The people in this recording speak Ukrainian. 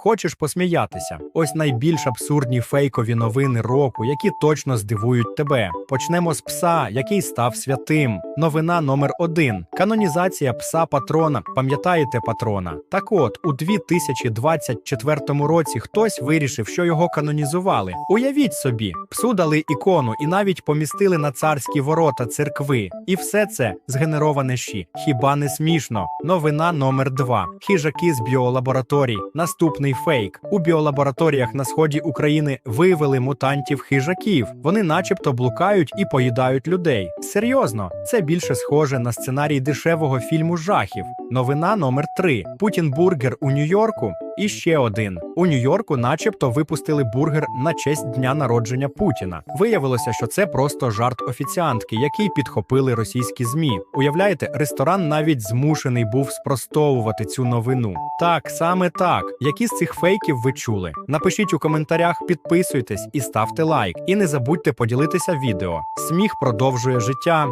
Хочеш посміятися? Ось найбільш абсурдні фейкові новини року, які точно здивують тебе. Почнемо з пса, який став святим. Новина номер один: канонізація пса патрона. Пам'ятаєте патрона? Так от, у 2024 році хтось вирішив, що його канонізували. Уявіть собі, псу дали ікону і навіть помістили на царські ворота церкви. І все це згенероване щі. Хіба не смішно? Новина номер два: хижаки з біолабораторій. Наступний фейк. У біолабораторіях на сході України виявили мутантів хижаків. Вони, начебто, блукають і поїдають людей. Серйозно, це більше схоже на сценарій дешевого фільму жахів. Новина номер 3. Путін бургер у Нью-Йорку. І ще один у Нью-Йорку, начебто, випустили бургер на честь дня народження Путіна. Виявилося, що це просто жарт офіціантки, який підхопили російські змі. Уявляєте, ресторан навіть змушений був спростовувати цю новину. Так, саме так. Які з цих фейків ви чули? Напишіть у коментарях, підписуйтесь і ставте лайк. І не забудьте поділитися відео. Сміх продовжує життя.